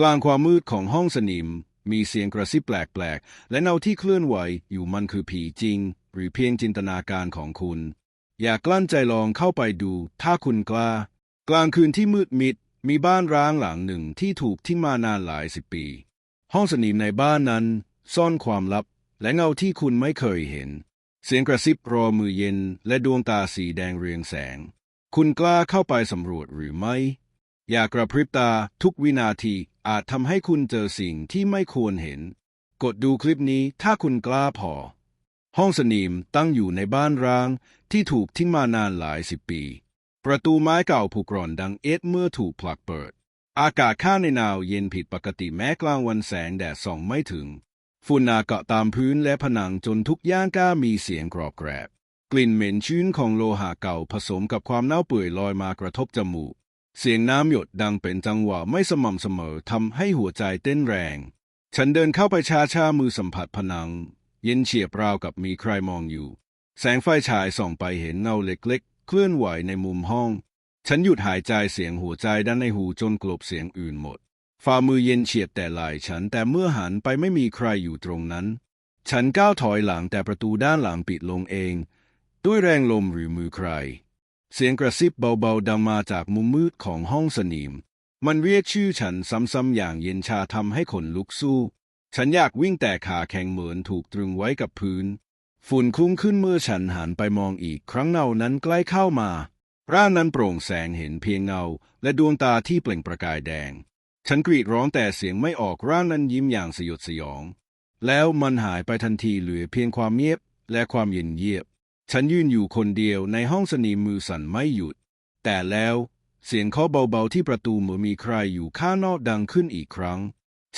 กลางความมืดของห้องสนิม มีเสียงกระซิบแปลกๆ และเงาที่เคลื่อนไหวอยู่มันคือผีจริง หรือเพียงจินตนาการของคุณ อย่ากลั้นใจลองเข้าไปดู ถ้าคุณกล้า กลางคืนที่มืดมิด มีบ้านร้างหลังหนึ่งที่ถูกทิ้งมานานหลายสิบปี ห้องสนิมในบ้านนั้น ซ่อนความลับ และเงาที่คุณไม่เคยเห็น เสียงกระซิบรอมือเย็น และดวงตาสีแดงเรืองแสง คุณกล้าเข้าไปสำรวจหรือไม่ อย่ากระพริบตาทุกวินาทีอาจทำให้คุณเจอสิ่งที่ไม่ควรเห็น กดดูคลิปนี้ถ้าคุณกล้าพอ ห้องสนิมตั้งอยู่ในบ้านร้าง ที่ถูกทิ้งมานานหลายสิบปี ประตูไม้เก่าผุกร่อนดังเอ็ดเมื่อถูกผลักเปิด อากาศข้างในหนาวเย็นผิดปกติแม้กลางวันแสงแดดส่องไม่ถึง ฝุ่นนาเกาะตามพื้นและผนังจนทุกย่างก้ามีเสียงกรอบแกรบ กลิ่นเหม็นชื้นของโลหะเก่าผสมกับความเน่าเปื่อยลอยมากระทบจมูก เสียงน้ำหยดดังเป็นจังหวะไม่สม่ำเสมอทำให้หัวใจเต้นแรง ฉันเดินเข้าไปช้าช้าๆมือสัมผัสผนัง เย็นเฉียบราวกับมีใครมองอยู่ แสงไฟฉายส่องไปเห็นเงาเล็กๆ เคลื่อนไหวในมุมห้อง ฉันหยุดหายใจเสียงหัวใจด้านในหูจนกลบเสียงอื่นหมด ฝ่ามือเย็นเฉียบแต่ไหล่ฉันแต่เมื่อหันไปไม่มีใครอยู่ตรงนั้น ฉันก้าวถอยหลังแต่ประตูด้านหลังปิดลงเอง ด้วยแรงลมหรือมือใคร เสียงกระซิบเบาๆดังมาจากมุมมืดของห้องสนิม มันเรียกชื่อฉันซ้ำๆอย่างเย็นชาทำให้ขนลุกสู้ ฉันอยากวิ่งแต่ขาแข็งเหมือนถูกตรึงไว้กับพื้น ฝุ่นคลุ้งขึ้นเมื่อฉันหันไปมองอีกครั้งเงานั้นใกล้เข้ามาร่างนั้นโปร่งแสงเห็นเพียงเงา และดวงตาที่เปล่งประกายแดง ฉันกรีดร้องแต่เสียงไม่ออกร่างนั้นยิ้มอย่างสยดสยอง แล้วมันหายไปทันทีเหลือเพียงความเงียบและความเย็นเยียบ ฉันยืนอยู่คนเดียวในห้องสนิมมือสั่นไม่หยุด แต่แล้วเสียงเคาะเบาๆที่ประตูเหมือนมีใครอยู่ข้างนอกดังขึ้นอีกครั้ง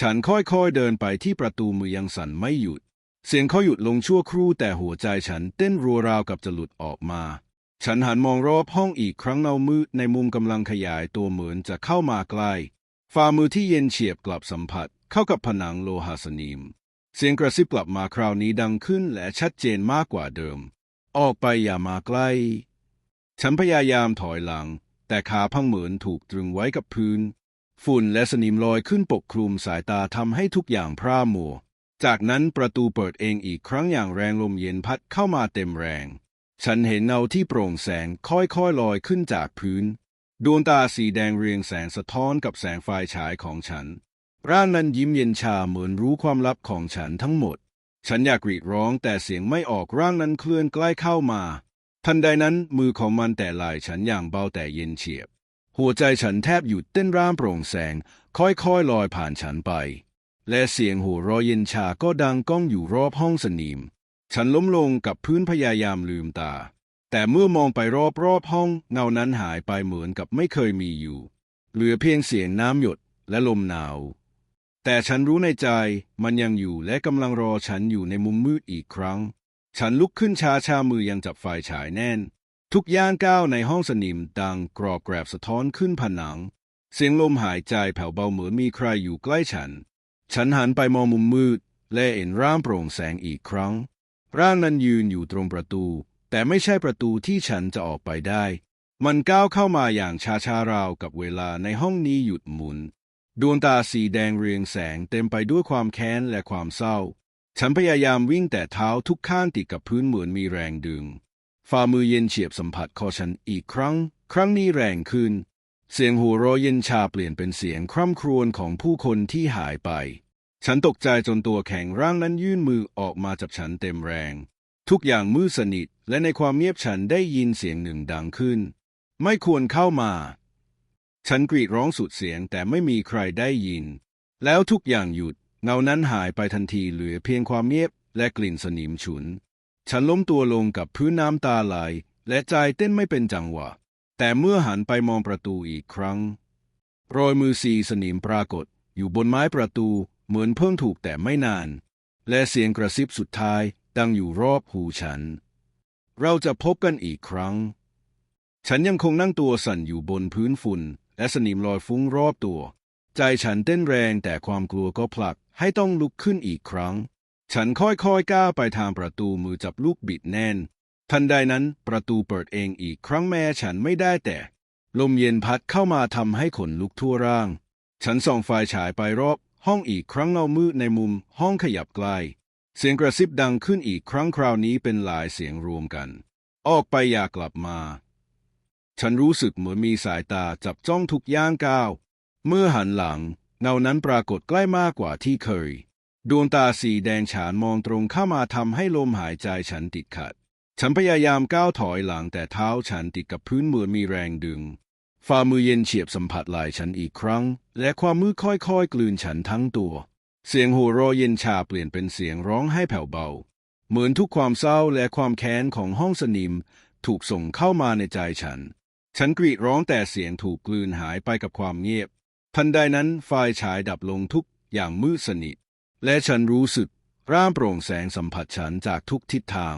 ฉันค่อยๆเดินไปที่ประตูมือยังสั่นไม่หยุด เสียงเขาหยุดลงชั่วครู่แต่หัวใจฉันเต้นรัวราวกับจะหลุดออกมา ฉันหันมองรอบห้องอีกครั้งเงามืดในมุมกำลังขยายตัวเหมือนจะเข้ามาใกล้ ฝ่ามือที่เย็นเฉียบกลับสัมผัสเข้ากับผนังโลหะสนิม เสียงกระซิบกลับมาคราวนี้ดังขึ้นและชัดเจนมากกว่าเดิม ออกไปอย่ามาใกล้ ฉันพยายามถอยหลัง แต่ขาพังเหมือนถูกตรึงไว้กับพื้น ฝุ่นและสนิมลอยขึ้นปกคลุมสายตาทำให้ทุกอย่างพร่ามัว จากนั้นประตูเปิดเองอีกครั้งอย่างแรงลมเย็นพัดเข้ามาเต็มแรง ฉันเห็นเงาที่โปร่งแสงค่อยๆลอยขึ้นจากพื้น ดวงตาสีแดงเรียงแสงสะท้อนกับแสงไฟฉายของฉัน ร่างนั้นยิ้มเย็นชาเหมือนรู้ความลับของฉันทั้งหมด ฉันอยากกรีดร้องแต่เสียงไม่ออกร่างนั้นเคลื่อนใกล้เข้ามา ทันใดนั้นมือของมันแต่ไหลฉันอย่างเบาแต่เย็นเฉียบ หัวใจฉันแทบหยุดเต้นร่างโปร่งแสง ค่อยๆลอยผ่านฉันไป และเสียงหัวเรอยเย็นชาก็ดังก้องอยู่รอบห้องสนิม ฉันล้มลงกับพื้นพยายามลืมตา แต่เมื่อมองไปรอบๆห้องเงานั้นหายไปเหมือนกับไม่เคยมีอยู่ เหลือเพียงเสียงน้ำหยดและลมหนาว แต่ฉันรู้ในใจมันยังอยู่และกำลังรอฉันอยู่ในมุมมืดอีกครั้ง ฉันลุกขึ้นช้าชามือยังจับไฟฉายแน่น ทุกย่างก้าวในห้องสนิมดังกรอบแกรบสะท้อนขึ้นผนัง เสียงลมหายใจแผ่วเบาเหมือนมีใครอยู่ใกล้ฉัน ฉันหันไปมองมุมมืด และเห็นร่างโปร่งแสงอีกครั้ง ร่างนั้นยืนอยู่ตรงประตู แต่ไม่ใช่ประตูที่ฉันจะออกไปได้ มันก้าวเข้ามาอย่างชาชาราวกับเวลาในห้องนี้หยุดหมุน ดวงตาสีแดงเรืองแสงเต็มไปด้วยความแค้นและความเศร้า ฉันพยายามวิ่งแต่เท้าทุกข้างติดกับพื้นเหมือนมีแรงดึง ฝ่ามือเย็นเฉียบสัมผัสคอฉันอีกครั้ง ครั้งนี้แรงขึ้น เสียงหัวเราะเย็นชาเปลี่ยนเป็นเสียงคร่ำครวญของผู้คนที่หายไป ฉันตกใจจนตัวแข็งร่างนั้นยื่นมือออกมาจับฉันเต็มแรง ทุกอย่างมืดสนิทและในความเงียบฉันได้ยินเสียงหนึ่งดังขึ้น ไม่ควรเข้ามา ฉันกรีดร้องสุดเสียงแต่ไม่มีใครได้ยิน แล้วทุกอย่างหยุด เงานั้นหายไปทันทีเหลือเพียงความเงียบและกลิ่นสนิมฉุน ฉันล้มตัวลงกับพื้นน้ำตาไหลและใจเต้นไม่เป็นจังหวะ แต่เมื่อหันไปมองประตูอีกครั้ง รอยมือสีสนิมปรากฏ อยู่บนไม้ประตูเหมือนเพิ่งถูกแต่ไม่นาน และเสียงกระซิบสุดท้ายดังอยู่รอบหูฉัน เราจะพบกันอีกครั้ง ฉันยังคงนั่งตัวสั่นอยู่บนพื้นฝุ่น และสนิมลอยฟุ้งรอบตัว ใจฉันเต้นแรงแต่ความกลัวก็ผลักให้ต้องลุกขึ้นอีกครั้ง ฉันค่อยๆก้าวไปทางประตูมือจับลูกบิดแน่น ทันใดนั้นประตูเปิดเองอีกครั้งแม้ฉันไม่ได้แต่ ลมเย็นพัดเข้ามาทำให้ขนลุกทั่วร่าง ฉันส่องไฟฉายไปรอบห้องอีกครั้งเงามืดในมุมห้องขยับใกลเสียงกระซิบดังขึ้นอีกครั้งคราวนี้เป็นหลายเสียงรวมกัน ออกไปอย่ากลับมา ฉันรู้สึกเหมือนมีสายตาจับจ้องทุกย่างก้าว เมื่อหันหลัง เงานั้นปรากฏใกล้มากกว่าที่เคย ดวงตาสีแดงฉานมองตรงเข้ามาทำให้ลมหายใจฉันติดขัด ฉันพยายามก้าวถอยหลังแต่เท้าฉันติดกับพื้นเหมือนมีแรงดึง ฝ่ามือเย็นเฉียบสัมผัสไหล่ฉันอีกครั้ง และความมือค่อยๆ กลืนฉันทั้งตัว เสียงหัวราะเย็นชาเปลี่ยนเป็นเสียงร้องให้แผ่วเบา เหมือนทุกความเศร้าและความแค้นของห้องสนิมถูกส่งเข้ามาในใจฉัน ฉันกรีดร้องแต่เสียงถูกกลืนหายไปกับความเงียบ ทันใดนั้นไฟฉายดับลงทุกอย่างมืดสนิท และฉันรู้สึกร่างโปร่งแสงสัมผัสฉันจากทุกทิศทาง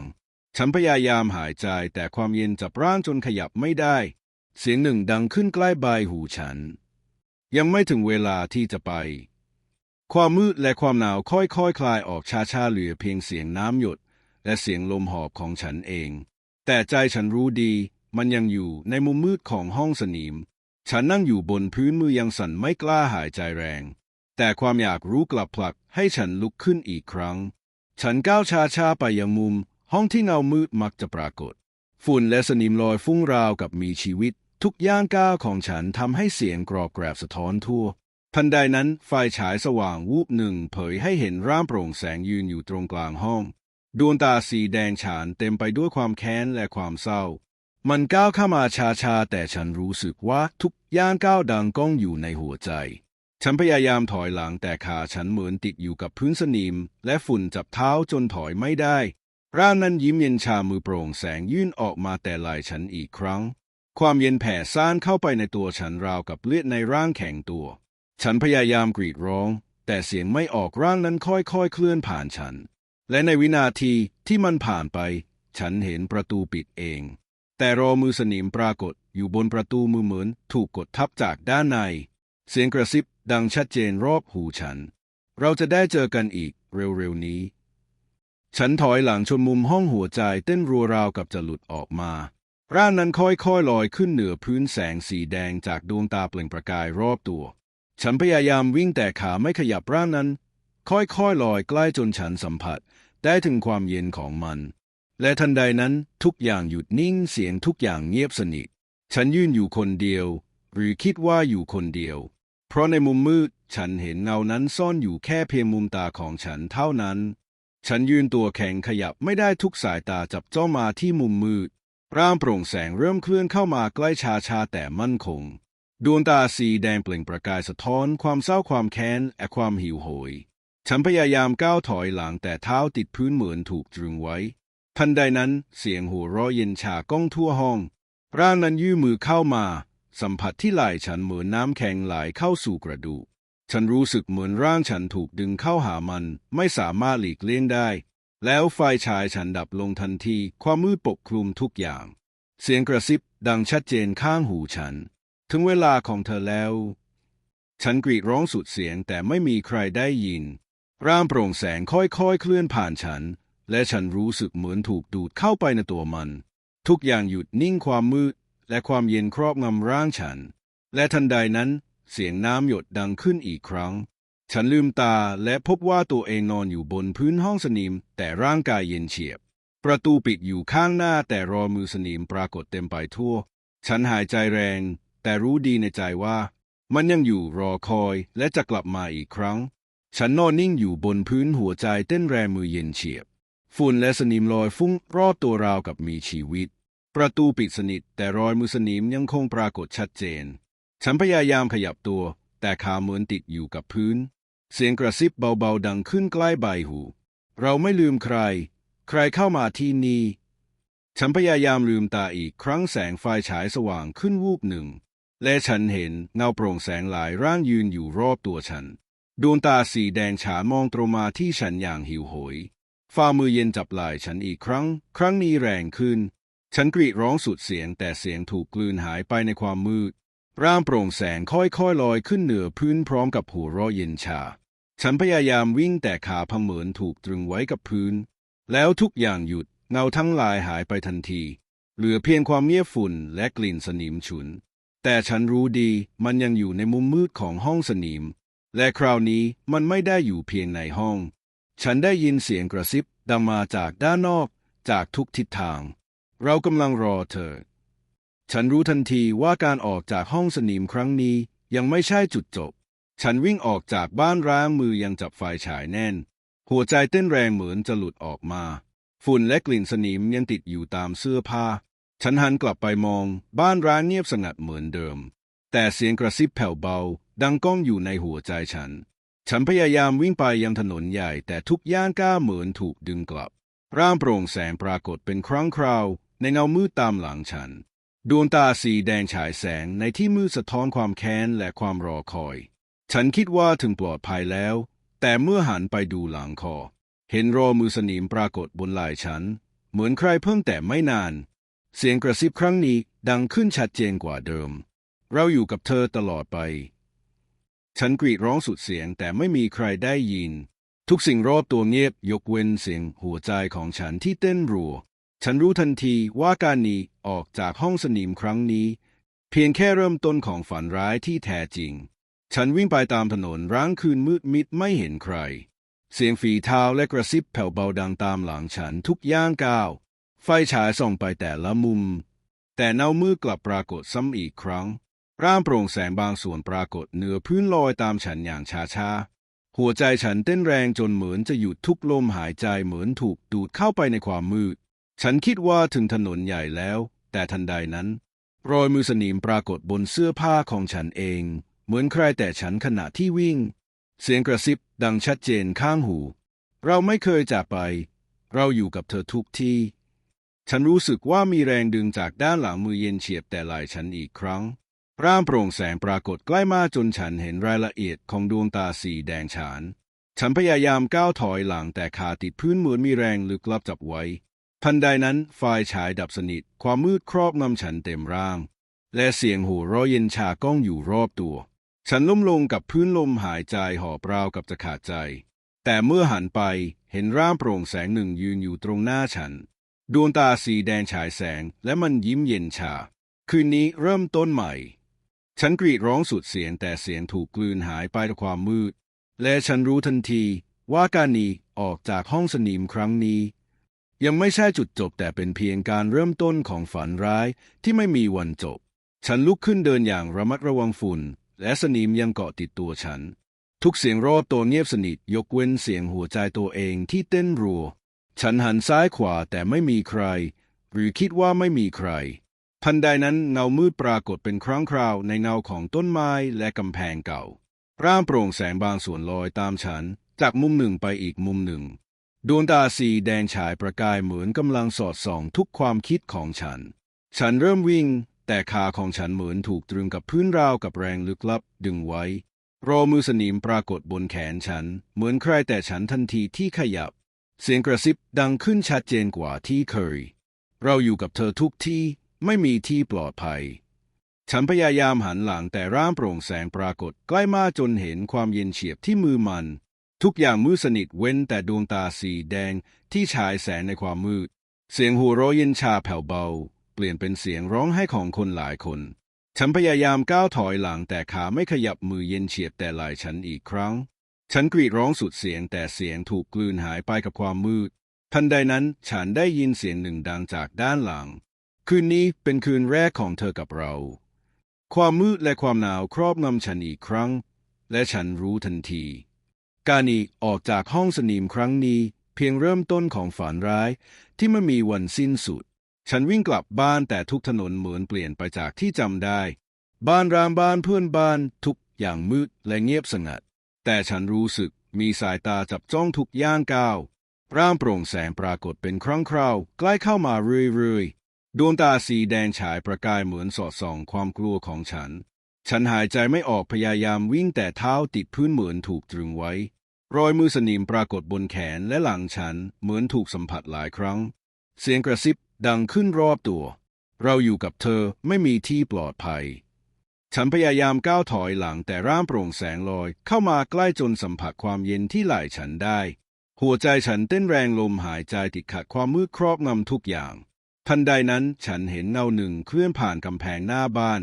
ฉันพยายามหายใจแต่ความเย็นจับร่างจนขยับไม่ได้ เสียงหนึ่งดังขึ้นใกล้ใบหูฉัน ยังไม่ถึงเวลาที่จะไป ความมืดและความหนาวค่อยๆคคลายออกช้าๆเหลือเพียงเสียงน้ำหยด และเสียงลมหอบของฉันเอง แต่ใจฉันรู้ดี มันยังอยู่ในมุมมืดของห้องสนิม ฉันนั่งอยู่บนพื้นมือยังสั่นไม่กล้าหายใจแรง แต่ความอยากรู้กลับผลักให้ฉันลุกขึ้นอีกครั้ง ฉันก้าวช้าๆไปยังมุม ห้องที่เงามืดมักจะปรากฏ ฝุ่นและสนิมลอยฟุ้งราวกับมีชีวิต ทุกย่างก้าวของฉันทำให้เสียงกรอบแกรบสะท้อนทั่วทันใดนั้นไฟฉายสว่างวูบหนึ่งเผยให้เห็นร่างโปร่งแสงยืนอยู่ตรงกลางห้อง ดวงตาสีแดงฉานเต็มไปด้วยความแค้นและความเศร้า มันก้าวเข้ามาช้าๆแต่ฉันรู้สึกว่าทุกย่างก้าวดังก้องอยู่ในหัวใจ ฉันพยายามถอยหลังแต่ขาฉันเหมือนติดอยู่กับพื้นสนิม และฝุ่นจับเท้าจนถอยไม่ได้ ร่างนั้นยิ้มเย็นชามือโปร่งแสงยื่นออกมาแต่ไหล่ฉันอีกครั้ง ความเย็นแผ่ซ่านเข้าไปในตัวฉันราวกับเลือดในร่างแข็งตัว ฉันพยายามกรีดร้อง แต่เสียงไม่ออกร่างนั้นค่อยๆเคลื่อนผ่านฉัน และในวินาทีที่มันผ่านไป ฉันเห็นประตูปิดเอง แต่รอมือสนิมปรากฏอยู่บนประตูมือเหมือนถูกกดทับจากด้านใน เสียงกระซิบดังชัดเจนรอบหูฉัน เราจะได้เจอกันอีกเร็วๆนี้ ฉันถอยหลังชนมุมห้องหัวใจเต้นรัวราวกับจะหลุดออกมาร่างนั้นค่อยๆลอยขึ้นเหนือพื้นแสงสีแดงจากดวงตาเปล่งประกายรอบตัว ฉันพยายามวิ่งแต่ขาไม่ขยับร่างนั้น ค่อยๆลอยใกล้จนฉันสัมผัส ได้ถึงความเย็นของมัน และทันใดนั้นทุกอย่างหยุดนิ่งเสียงทุกอย่างเงียบสนิท ฉันยืนอยู่คนเดียว หรือคิดว่าอยู่คนเดียว เพราะในมุมมืดฉันเห็นเงานั้นซ่อนอยู่แค่เพียงมุมตาของฉันเท่านั้น ฉันยืนตัวแข็งขยับไม่ได้ทุกสายตาจับจ้องมาที่มุมมืด ร่างโปร่งแสงเริ่มเคลื่อนเข้ามาใกล้ชาชาแต่มั่นคง ดวงตาสีแดงเปล่งประกายสะท้อนความเศร้าความแค้นและความหิวโหย ฉันพยายามก้าวถอยหลังแต่เท้าติดพื้นเหมือนถูกตรึงไว้ ทันใดนั้นเสียงหัวเราะเย็นชาก้องทั่วห้อง ร่างนั้นยื่นมือเข้ามา สัมผัสที่ไหล่ฉันเหมือนน้ำแข็งไหลเข้าสู่กระดูก ฉันรู้สึกเหมือนร่างฉันถูกดึงเข้าหามัน ไม่สามารถหลีกเลี่ยงได้ แล้วไฟฉายฉันดับลงทันที ความมืดปกคลุมทุกอย่าง เสียงกระซิบดังชัดเจนข้างหูฉัน ถึงเวลาของเธอแล้ว ฉันกรีดร้องสุดเสียงแต่ไม่มีใครได้ยิน ร่างโปร่งแสงค่อยๆเคลื่อนผ่านฉัน และฉันรู้สึกเหมือนถูกดูดเข้าไปในตัวมัน ทุกอย่างหยุดนิ่งความมืด และความเย็นครอบงำร่างฉัน และทันใดนั้นเสียงน้ำหยดดังขึ้นอีกครั้ง ฉันลืมตาและพบว่าตัวเองนอนอยู่บนพื้นห้องสนิม แต่ร่างกายเย็นเฉียบ ประตูปิดอยู่ข้างหน้าแต่รอมือสนิมปรากฏเต็มไปทั่ว ฉันหายใจแรง แต่รู้ดีในใจว่า มันยังอยู่รอคอยและจะกลับมาอีกครั้ง ฉันนอนนิ่งอยู่บนพื้นหัวใจเต้นแรงมือเย็นเฉียบ ฝุ่นและสนิมลอยฟุ้งรอบตัวราวกับมีชีวิต ประตูปิดสนิทแต่รอยมือสนิมยังคงปรากฏชัดเจน ฉันพยายามขยับตัว แต่ขาเหมือนติดอยู่กับพื้น เสียงกระซิบเบาๆดังขึ้นใกล้ใบหู เราไม่ลืมใคร ใครเข้ามาที่นี่ ฉันพยายามลืมตาอีกครั้งแสงไฟฉายสว่างขึ้นวูบหนึ่ง และฉันเห็นเงาโปร่งแสงหลายร่างยืนอยู่รอบตัวฉัน ดวงตาสีแดงฉานมองตรงมาที่ฉันอย่างหิวโหย ฝ่ามือเย็นจับไหล่ฉันอีกครั้ง ครั้งนี้แรงขึ้น ฉันกรีดร้องสุดเสียงแต่เสียงถูกกลืนหายไปในความมืด ร่างโปร่งแสงค่อยๆลอยขึ้นเหนือพื้นพร้อมกับหัวเราะเย็นชา ฉันพยายามวิ่งแต่ขาพังเหมือนถูกตรึงไว้กับพื้น แล้วทุกอย่างหยุดเงาทั้งหลายหายไปทันที เหลือเพียงความเงียบฝุ่นและกลิ่นสนิมฉุน แต่ฉันรู้ดีมันยังอยู่ในมุมมืดของห้องสนิม และคราวนี้มันไม่ได้อยู่เพียงในห้อง ฉันได้ยินเสียงกระซิบดังมาจากด้านนอกจากทุกทิศทาง เรากำลังรอเธอ ฉันรู้ทันทีว่าการออกจากห้องสนิมครั้งนี้ยังไม่ใช่จุดจบ ฉันวิ่งออกจากบ้านร้างมือยังจับไฟฉายแน่น หัวใจเต้นแรงเหมือนจะหลุดออกมา ฝุ่นและกลิ่นสนิมยังติดอยู่ตามเสื้อผ้า ฉันหันกลับไปมอง บ้านร้างเงียบสงัดเหมือนเดิม แต่เสียงกระซิบแผ่วเบา ดังก้องอยู่ในหัวใจฉัน ฉันพยายามวิ่งไปยังถนนใหญ่ แต่ทุกย่างก้าวเหมือนถูกดึงกลับ ร่างโปร่งแสงปรากฏเป็นครั้งคราว ในเงามืดตามหลังฉัน ดวงตาสีแดงฉายแสงในที่มืดสะท้อนความแค้นและความรอคอย ฉันคิดว่าถึงปลอดภัยแล้ว แต่เมื่อหันไปดูหลังคอ เห็นรอมือสนิมปรากฏบนไหล่ฉัน เหมือนใครเพิ่งแต่ไม่นาน เสียงกระซิบครั้งนี้ดังขึ้นชัดเจนกว่าเดิม เราอยู่กับเธอตลอดไป ฉันกรีดร้องสุดเสียงแต่ไม่มีใครได้ยิน ทุกสิ่งรอบตัวเงียบยกเว้นเสียงหัวใจของฉันที่เต้นรัว ฉันรู้ทันทีว่าการหนีออกจากห้องสนิมครั้งนี้ เพียงแค่เริ่มต้นของฝันร้ายที่แท้จริง ฉันวิ่งไปตามถนนร้างคืนมืดมิดไม่เห็นใคร เสียงฝีเท้าและกระซิบแผ่วเบาดังตามหลังฉันทุกย่างก้าว ไฟฉายส่องไปแต่ละมุม แต่เงามืดกลับปรากฏซ้ำอีกครั้ง ร่างโปร่งแสงบางส่วนปรากฏเหนือพื้นลอยตามฉันอย่างช้าๆ หัวใจฉันเต้นแรงจนเหมือนจะหยุดทุกลมหายใจเหมือนถูกดูดเข้าไปในความมืด ฉันคิดว่าถึงถนนใหญ่แล้ว แต่ทันใดนั้น รอยมือสนิมปรากฏบนเสื้อผ้าของฉันเอง เหมือนใครแต่ฉันขณะที่วิ่ง เสียงกระซิบดังชัดเจนข้างหู เราไม่เคยจากไป เราอยู่กับเธอทุกที่ ฉันรู้สึกว่ามีแรงดึงจากด้านหลังมือเย็นเฉียบแต่ไหล่ฉันอีกครั้ง ร่างโปร่งแสงปรากฏใกล้มาจนฉันเห็นรายละเอียดของดวงตาสีแดงฉาน ฉันพยายามก้าวถอยหลังแต่ขาติดพื้นเหมือนมีแรงลึกลับจับไว้ ทันใดนั้นไฟฉายดับสนิท ความมืดครอบงำฉันเต็มร่าง และเสียงหัวเราะเย็นชาก้องอยู่รอบตัว ฉันล้มลงกับพื้นลมหายใจหอบราวกับจะขาดใจ แต่เมื่อหันไปเห็นร่างโปร่งแสงหนึ่งยืนอยู่ตรงหน้าฉัน ดวงตาสีแดงฉายแสงและมันยิ้มเย็นชา คืนนี้เริ่มต้นใหม่ ฉันกรีดร้องสุดเสียงแต่เสียงถูกกลืนหายไปด้วยความมืด และฉันรู้ทันทีว่าการหนีออกจากห้องสนิมครั้งนี้ ยังไม่ใช่จุดจบแต่เป็นเพียงการเริ่มต้นของฝันร้ายที่ไม่มีวันจบ ฉันลุกขึ้นเดินอย่างระมัดระวังฝุ่น และสนิมยังเกาะติดตัวฉัน ทุกเสียงรอบตัวเงียบสนิทยกเว้นเสียงหัวใจตัวเองที่เต้นรัว ฉันหันซ้ายขวาแต่ไม่มีใคร หรือคิดว่าไม่มีใคร ทันใดนั้นเงามืดปรากฏเป็นครั้งคราวในเงาของต้นไม้และกำแพงเก่า ร่างโปร่งแสงบางส่วนลอยตามฉัน จากมุมหนึ่งไปอีกมุมหนึ่ง ดวงตาสีแดงฉายประกายเหมือนกำลังสอดส่องทุกความคิดของฉัน ฉันเริ่มวิ่ง แต่ขาของฉันเหมือนถูกตรึงกับพื้นราวกับแรงลึกลับ ดึงไว้ รอมือสนิมปรากฏบนแขนฉัน เหมือนใครแต่ฉันทันทีที่ขยับ เสียงกระซิบดังขึ้นชัดเจนกว่าที่เคย เราอยู่กับเธอทุกที่ ไม่มีที่ปลอดภัย ฉันพยายามหันหลังแต่ร่างโปร่งแสงปรากฏใกล้มาจนเห็นความเย็นเฉียบที่มือมัน ทุกอย่างมืดสนิทเว้นแต่ดวงตาสีแดงที่ฉายแสงในความมืด เสียงหัวเราะเย็นชาแผ่วเบา เปลี่ยนเป็นเสียงร้องไห้ของคนหลายคน ฉันพยายามก้าวถอยหลังแต่ขาไม่ขยับมือเย็นเฉียบแต่ไหล่ฉันอีกครั้ง ฉันกรีดร้องสุดเสียงแต่เสียงถูกกลืนหายไปกับความมืดทันใดนั้นฉันได้ยินเสียงหนึ่งดังจากด้านหลัง คืนนี้เป็นคืนแรกของเธอกับเรา ความมืดและความหนาวครอบงำฉันอีกครั้ง และฉันรู้ทันที การหนีออกจากห้องสนิมครั้งนี้ เพียงเริ่มต้นของฝันร้ายที่ไม่มีวันสิ้นสุด ฉันวิ่งกลับบ้านแต่ทุกถนนเหมือนเปลี่ยนไปจากที่จำได้ บ้านรามบ้านเพื่อนบ้านทุกอย่างมืดและเงียบสงัด แต่ฉันรู้สึกมีสายตาจับจ้องทุกย่างก้าวร่างโปร่งแสงปรากฏเป็นครั้งคราว ใกล้เข้ามาเรื่อยๆ ดวงตาสีแดงฉายประกายเหมือนสอดส่องความกลัวของฉัน ฉันหายใจไม่ออกพยายามวิ่งแต่เท้าติดพื้นเหมือนถูกตรึงไว้ รอยมือสนิมปรากฏบนแขนและหลังฉันเหมือนถูกสัมผัสหลายครั้ง เสียงกระซิบดังขึ้นรอบตัว เราอยู่กับเธอไม่มีที่ปลอดภัย ฉันพยายามก้าวถอยหลังแต่ร่างโปร่งแสงลอยเข้ามาใกล้จนสัมผัสความเย็นที่ไหล่ฉันได้ หัวใจฉันเต้นแรงลมหายใจติดขัดความมืดครอบงำทุกอย่าง ทันใดนั้นฉันเห็นเงาหนึ่งเคลื่อนผ่านกำแพงหน้าบ้าน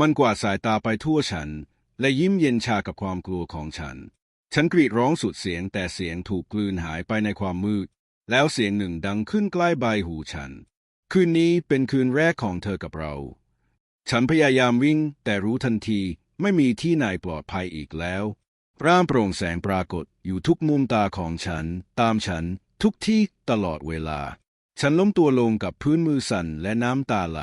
มันกวาดสายตาไปทั่วฉัน และยิ้มเย็นชากับความกลัวของฉัน ฉันกรีดร้องสุดเสียงแต่เสียงถูกกลืนหายไปในความมืด แล้วเสียงหนึ่งดังขึ้นใกล้ใบหูฉัน คืนนี้เป็นคืนแรกของเธอกับเรา ฉันพยายามวิ่ง แต่รู้ทันทีไม่มีที่ไหนปลอดภัยอีกแล้วร่างโปร่งแสงปรากฏอยู่ทุกมุมตาของฉัน ตามฉันทุกที่ตลอดเวลา ฉันล้มตัวลงกับพื้นมือสั่นและน้ำตาไหล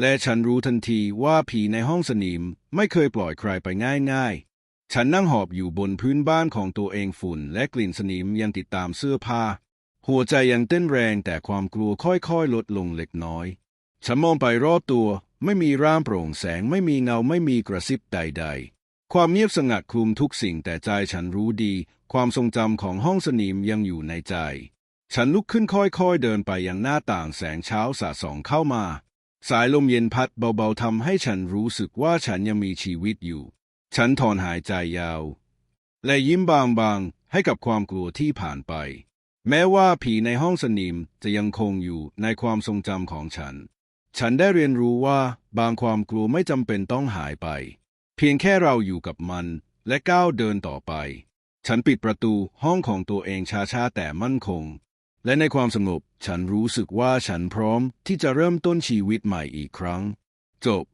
และฉันรู้ทันทีว่าผีในห้องสนิมไม่เคยปล่อยใครไปง่ายๆ ฉันนั่งหอบอยู่บนพื้นบ้านของตัวเองฝุ่นและกลิ่นสนิมยังติดตามเสื้อผ้า หัวใจยังเต้นแรงแต่ความกลัวค่อยๆ ลดลงเล็กน้อย ฉันมองไปรอบตัวไม่มีร่างโปร่งแสงไม่มีเงาไม่มีกระซิบใด ๆ ความเงียบสงัดคลุมทุกสิ่งแต่ใจฉันรู้ดี ความทรงจำของห้องสนิมยังอยู่ในใจ ฉันลุกขึ้นค่อยๆเดินไปยังหน้าต่างแสงเช้าสาดส่องเข้ามา สายลมเย็นพัดเบาๆทำให้ฉันรู้สึกว่าฉันยังมีชีวิตอยู่ ฉันถอนหายใจยาว และยิ้มบางๆให้กับความกลัวที่ผ่านไป แม้ว่าผีในห้องสนิมจะยังคงอยู่ในความทรงจำของฉัน ฉันได้เรียนรู้ว่าบางความกลัวไม่จำเป็นต้องหายไป เพียงแค่เราอยู่กับมันและก้าวเดินต่อไป ฉันปิดประตูห้องของตัวเองช้าๆแต่มั่นคง และในความสงบฉันรู้สึกว่าฉันพร้อมที่จะเริ่มต้นชีวิตใหม่อีกครั้ง จบ